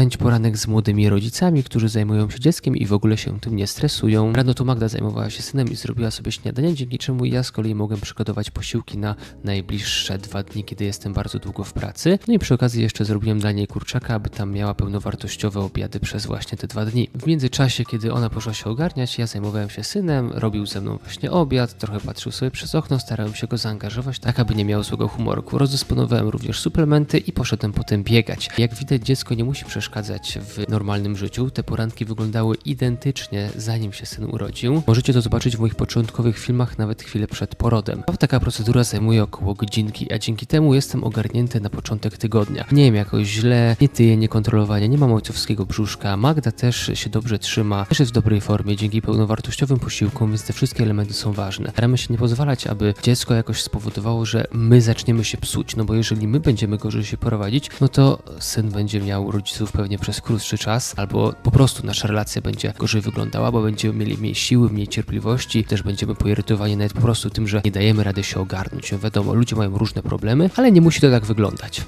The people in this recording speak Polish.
spędź poranek z młodymi rodzicami, którzy zajmują się dzieckiem i w ogóle się tym nie stresują. Rano to Magda zajmowała się synem i zrobiła sobie śniadanie, dzięki czemu ja z kolei mogłem przygotować posiłki na najbliższe dwa dni, kiedy jestem bardzo długo w pracy. No i przy okazji jeszcze zrobiłem dla niej kurczaka, aby tam miała pełnowartościowe obiady przez właśnie te dwa dni. W międzyczasie, kiedy ona poszła się ogarniać, ja zajmowałem się synem, robił ze mną właśnie obiad, trochę patrzył sobie przez okno, starałem się go zaangażować tak, aby nie miał złego humorku. Rozdysponowałem również suplementy i poszedłem potem biegać. Jak widać, dziecko nie musi przeszkadzać w normalnym życiu. Te poranki wyglądały identycznie zanim się syn urodził. Możecie to zobaczyć w moich początkowych filmach nawet chwilę przed porodem. Taka procedura zajmuje około godzinki, a dzięki temu jestem ogarnięty na początek tygodnia. Nie wiem jakoś źle, nie tyję, nie kontrolowanie, nie mam ojcowskiego brzuszka. Magda też się dobrze trzyma, też jest w dobrej formie dzięki pełnowartościowym posiłkom, więc te wszystkie elementy są ważne. Staramy się nie pozwalać, aby dziecko jakoś spowodowało, że my zaczniemy się psuć, no bo jeżeli my będziemy gorzej się prowadzić, no to syn będzie miał rodziców pewnie przez krótszy czas, albo po prostu nasza relacja będzie gorzej wyglądała, bo będziemy mieli mniej siły, mniej cierpliwości, też będziemy poirytowani nawet po prostu tym, że nie dajemy rady się ogarnąć. No wiadomo, ludzie mają różne problemy, ale nie musi to tak wyglądać.